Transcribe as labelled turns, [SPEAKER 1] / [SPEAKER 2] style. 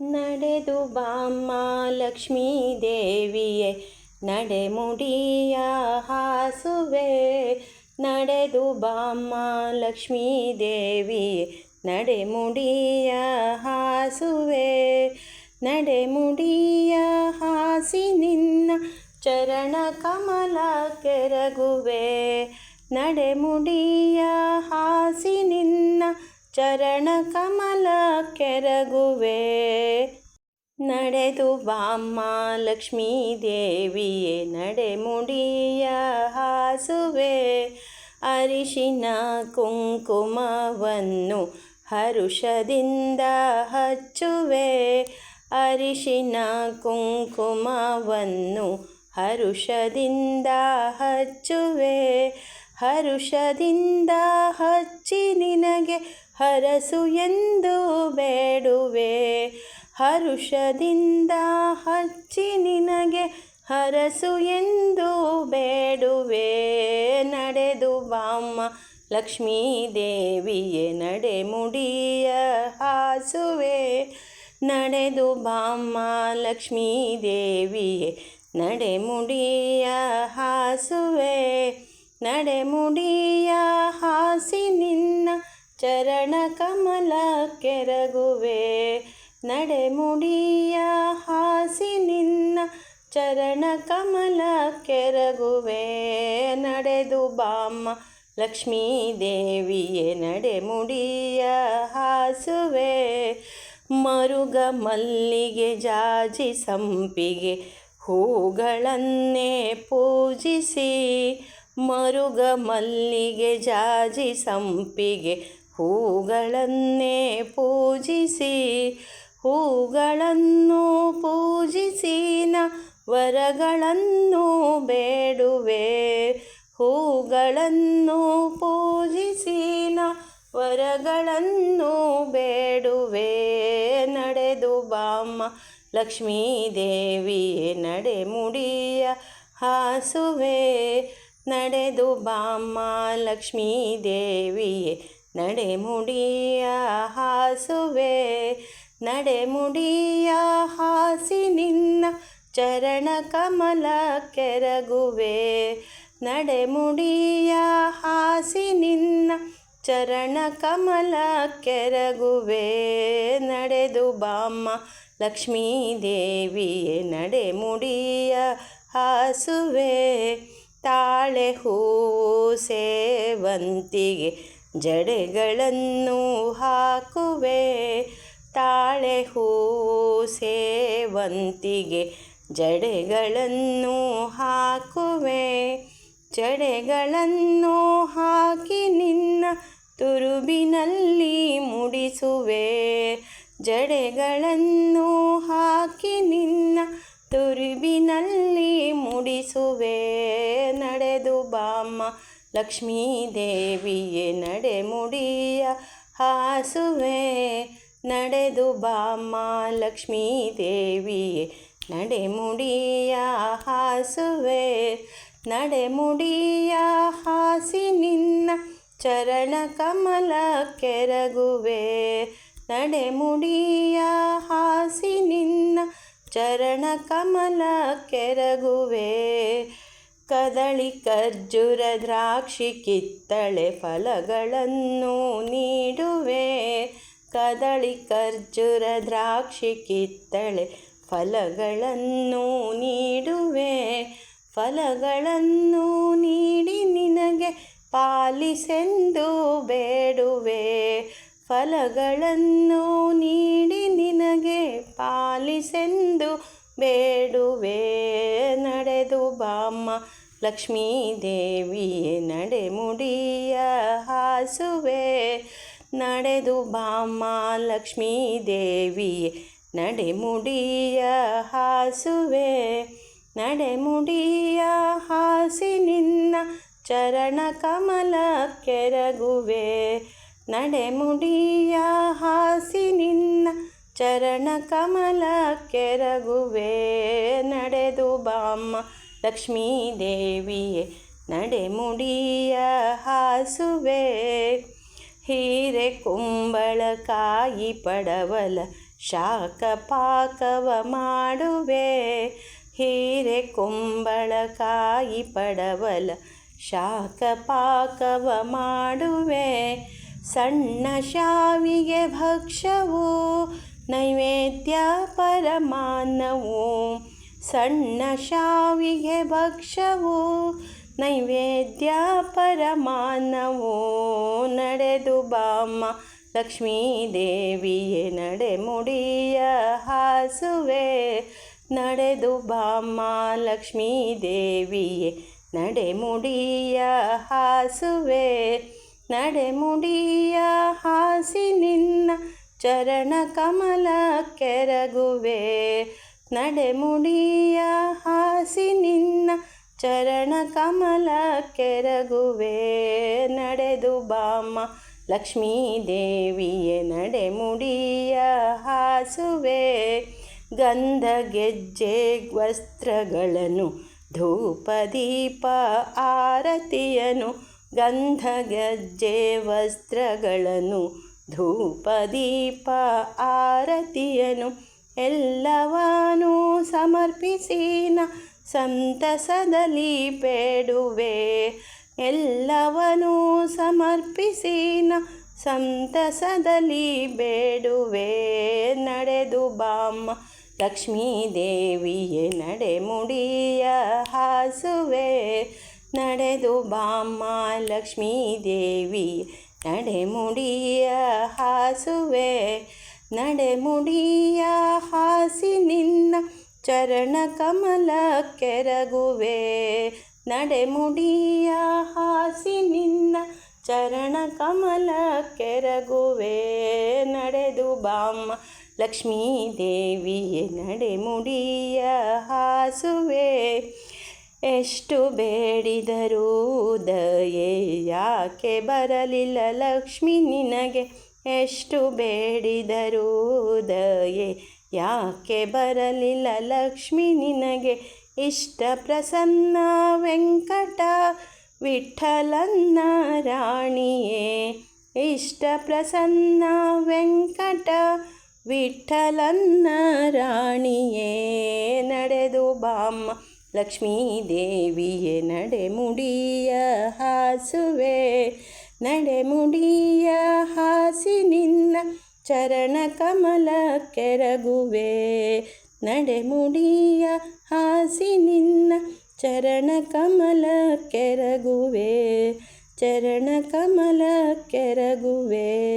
[SPEAKER 1] ನಡೆದು ಬಾಮ್ಮ ಲಕ್ಷ್ಮೀ ದೇವಿಯೇ ನಡೆಮುಡಿಯ ಹಾಸುವೆ. ನಡೆದು ಬಾಮ್ಮ ಲಕ್ಷ್ಮೀ ದೇವಿಯೇ ನಡೆಮುಡಿಯ ಹಾಸುವೆ. ನಡೆಮುಡಿಯ ಹಾಸಿ ನಿನ್ನ ಚರಣ ಕಮಲ ಕೆರಗುವೆ. ನಡೆಮುಡಿಯ ಹಾಸಿ ನಿನ್ನ ಚರಣ ಕಮಲ ಕೆರಗುವೆ. ನಡೆದು ಬಾಮ್ಮ ಲಕ್ಷ್ಮೀ ದೇವಿಯೇ ನಡೆಮುಡಿಯ ಹಾಸುವೆ. ಅರಿಶಿನ ಕುಂಕುಮವನ್ನು ಹರುಷದಿಂದ ಹಚ್ಚುವೆ. ಅರಿಶಿನ ಕುಂಕುಮವನ್ನು ಹರುಷದಿಂದ ಹಚ್ಚುವೆ. ಹರುಷದಿಂದ ಹಚ್ಚಿ ನಿನಗೆ ಹರಸು ಎಂದು ಬೇಡುವೆ. ಹರುಷದಿಂದ ಹಚ್ಚಿ ನಿನಗೆ ಹರಸು ಎಂದು ಬೇಡುವೆ. ನಡೆದು ಬಾಮ್ಮ ಲಕ್ಷ್ಮೀ ದೇವಿಯೇ, ನಡೆ ಮುಡಿಯ ಹಾಸುವೆ. ನಡೆದು ಬಾಮ್ಮ ಲಕ್ಷ್ಮೀ ದೇವಿಯೇ, ನಡೆ ಮುಡಿಯ ಹಾಸುವೆ. ನಡೆಮುಡಿಯ ಹಾಸಿ ನಿನ್ನ ಚರಣ ಕಮಲ ಕೆರಗುವೆ ನಡೆಮುಡಿಯ ಹಾಸಿ ನಿನ್ನ ಚರಣ ಕಮಲ ಕೆರಗುವೆ, ನಡೆದು ಬಾಮ್ಮ ಲಕ್ಷ್ಮೀ ದೇವಿಯೇ ನಡೆಮುಡಿಯ ಹಾಸುವೆ, ಮರುಗ ಮಲ್ಲಿಗೆ ಜಾಜಿ ಸಂಪಿಗೆ ಹೂಗಳನ್ನೇ ಪೂಜಿಸಿ, ಮರುಗ ಮಲ್ಲಿಗೆ ಜಾಜಿ ಸಂಪಿಗೆ ಹೂಗಳನ್ನೇ ಪೂಜಿಸಿ, ಹೂಗಳನ್ನು ಪೂಜಿಸಿನ ವರಗಳನ್ನು ಬೇಡುವೆ. ಹೂಗಳನ್ನು ಪೂಜಿಸಿನ ವರಗಳನ್ನು ಬೇಡುವೆ. ನಡೆದು ಬಾಮ್ಮ ಲಕ್ಷ್ಮೀ ದೇವಿಯೇ ನಡೆಮುಡಿಯ ಹಾಸುವೆ. ನಡೆದು ಬಾಮ್ಮ ಲಕ್ಷ್ಮೀ ದೇವಿಯೇ ನಡೆಮುಡಿಯ ಹಾಸುವೆ, ನಡೆಮುಡಿಯ ಹಾಸಿ ನಿನ್ನ ಚರಣ ಕಮಲ ಕೆರಗುವೆ, ನಡೆಮುಡಿಯ ಹಾಸಿ ನಿನ್ನ ಚರಣ ಕಮಲ ಕೆರಗುವೆ. ನಡೆದು ಬಾಮ್ಮ ಲಕ್ಷ್ಮೀ ದೇವಿಯೇ ನಡೆಮುಡಿಯ ಹಾಸುವೆ, ತಾಳೆ ಹೂ ಸೇವಂತಿಗೆ ಜಡೆಗಳನ್ನು ಹಾಕುವೆ. ತಾಳೆ ಹೂ ಸೇವಂತಿಗೆ ಜಡೆಗಳನ್ನು ಹಾಕುವೆ. ಜಡೆಗಳನ್ನು ಹಾಕಿ ನಿನ್ನ ತುರುಬಿನಲ್ಲಿ ಮುಡಿಸುವೆ. ಜಡೆಗಳನ್ನು ಹಾಕಿ ನಿನ್ನ ತುರುಬಿನಲ್ಲಿ ಮುಡಿಸುವೆ. ಲಕ್ಷ್ಮೀ ದೇವಿಯೇ ನಡೆಮುಡಿಯ ಹಾಸುವೆ, ನಡೆದು ಬಾಮ್ಮ ಲಕ್ಷ್ಮೀ ದೇವಿಯೇ ನಡೆಮುಡಿಯ ಹಾಸುವೆ ನಡೆಮುಡಿಯ ಹಾಸಿ ನಿನ್ನ ಚರಣ ಕಮಲ ಕೆರಗುವೆ ನಡೆಮುಡಿಯ ಹಾಸಿ ನಿನ್ನ ಚರಣ ಕಮಲ ಕೆರಗುವೆ. ಕದಳಿ ಖರ್ಜೂರ ದ್ರಾಕ್ಷಿ ಕಿತ್ತಳೆ ಫಲಗಳನ್ನು ನೀಡುವೆ. ಕದಳಿ ಖರ್ಜೂರ ದ್ರಾಕ್ಷಿ ಕಿತ್ತಳೆ ಫಲಗಳನ್ನು ನೀಡುವೆ. ಫಲಗಳನ್ನು ನೀಡಿ ನಿನಗೆ ಪಾಲಿಸೆಂದು ಬೇಡುವೆ. ಫಲಗಳನ್ನು ನೀಡಿ ನಿನಗೆ ಪಾಲಿಸೆಂದು ಬೇಡುವೆ. ನಡೆದು ಲಕ್ಷ್ಮೀ ಲಕ್ಷ್ಮೀ ದೇವಿಯೇ ನಡೆಮುಡಿಯ ಹಾಸುವೆ. ನಡೆದು ಬಾಮ್ಮ ಲಕ್ಷ್ಮೀ ದೇವಿಯೇ ನಡೆಮುಡಿಯ ಹಾಸುವೆ. ನಡೆಮುಡಿಯ ಹಾಸಿ ನಿನ್ನ ಚರಣ ಕಮಲ ಕೆರಗುವೆ. ನಡೆಮುಡಿಯ ಹಾಸಿ ನಿನ್ನ ಚರಣ ಕಮಲ ಕೆರಗುವೆ. ನಡೆದು ಬಾಮ್ಮ ಲಕ್ಷ್ಮೀ ದೇವಿಯೇ ನಡೆಮುಡಿಯ ಹಾಸುವೆ. ಹೀರೆ ಕುಂಬಳಕಾಯಿ ಪಡವಲ ಶಾಖ ಪಾಕವ ಮಾಡುವೆ. ಹೀರೆ ಕುಂಬಳಕಾಯಿ ಪಡವಲ ಶಾಖ ಪಾಕವ ಮಾಡುವೆ. ಸಣ್ಣ ಶಾವಿಗೆ ಭಕ್ಷವು ನೈವೇದ್ಯ ಪರಮಾನ್ನವು. ಸಣ್ಣ ಶಾವಿಗೆ ಭಕ್ಷವು ನೈವೇದ್ಯ ಪರಮಾನವೋ ನಡೆದು ಬಾಮ್ಮ. ಲಕ್ಷ್ಮೀ ದೇವಿಯೇ, ನಡೆ ಮುಡಿಯ ಹಾಸುವೆ, ನಡೆದು ಬಾಮ್ಮ. ಲಕ್ಷ್ಮೀ ದೇವಿಯೇ, ನಡೆ ಮುಡಿಯ ಹಾಸುವೆ, ನಡೆ ಮುಡಿಯ ಹಾಸಿ ನಿನ್ನ ಚರಣ ಕಮಲ ಕೆರಗುವೆ. ನಡೆ ಮುಡಿಯ ಹಾಸಿ ನಿನ್ನ ಚರಣ ಕಮಲ ಕೆರಗುವೆ. ನಡೆದು ಬಾಮ ಲಕ್ಷ್ಮೀ ದೇವಿಯೇ ನಡೆಮುಡಿಯ ಹಾಸುವೆ. ಗಂಧ ಗೆಜ್ಜೆ ವಸ್ತ್ರಗಳನ್ನು, ಧೂಪ ದೀಪ ಆರತಿಯನು ಗಂಧ ಗೆಜ್ಜೆ ವಸ್ತ್ರಗಳನ್ನು, ಧೂಪ ದೀಪ ಆರತಿಯನು ಎಲ್ಲವನ್ನೂ ಸಮರ್ಪಿಸಿನ ಸಂತಸದಲ್ಲಿ ಬೇಡುವೆ. ಎಲ್ಲವನ್ನೂ ಸಮರ್ಪಿಸಿನ ಸಂತಸದಲ್ಲಿ ಬೇಡುವೆ. ನಡೆದು ಬಾಮ್ಮ, ಲಕ್ಷ್ಮೀ ದೇವಿಯೇ, ನಡೆ ಮುಡಿಯ ಹಾಸುವೆ. ನಡೆದು ಬಾಮ್ಮ, ಲಕ್ಷ್ಮೀ ದೇವಿ ನಡೆ ಮುಡಿಯ ಹಾಸುವೆ. ನಡೆ ಮುಡಿಯ ಹಾಸಿ ನಿನ್ನ ಚರಣ ಕಮಲ ಕೆರಗುವೆ. ನಡೆ ಮುಡಿಯ ಹಾಸಿ ನಿನ್ನ ಚರಣ ಕಮಲ ಕೆರಗುವೆ. ನಡೆದು ಬಾಮ್ಮ ಲಕ್ಷ್ಮೀ ದೇವಿಯೇ ನಡೆಮುಡಿಯ ಹಾಸುವೆ. ಎಷ್ಟು ಬೇಡಿದರೂ ದಯೆ ಯಾಕೆ ಬರಲಿಲ್ಲ ಲಕ್ಷ್ಮಿ ನಿನಗೆ? ಎಷ್ಟು ಬೇಡಿದರೂ ದಯೆ ಯಾಕೆ ಬರಲಿಲ್ಲ? ಲಕ್ಷ್ಮಿ, ನಿನಗೆ ಇಷ್ಟ ಪ್ರಸನ್ನ ವೆಂಕಟ ವಿಠಲನ್ನ ರಾಣಿಯೇ? ಇಷ್ಟ ಪ್ರಸನ್ನ ವೆಂಕಟ ವಿಠಲನ್ನ ರಾಣಿಯೇ? ನಡೆದು ಬಾಮ್ಮ, ಲಕ್ಷ್ಮೀ ದೇವಿಯೇ, ನಡೆ ಮುಡಿಯ ಹಾಸುವೆ. ನಡೆ ಮುಡಿಯ ಹಾಸಿ ನಿನ್ನ ಚರಣ ಕಮಲ ಕೆರಗುವೆ. ನಡೆ ಮುಡಿಯ ಹಾಸಿ ನಿನ್ನ ಚರಣ ಕಮಲ ಕೆರಗುವೆ. ಚರಣ ಕಮಲ ಕೆರಗುವೆ.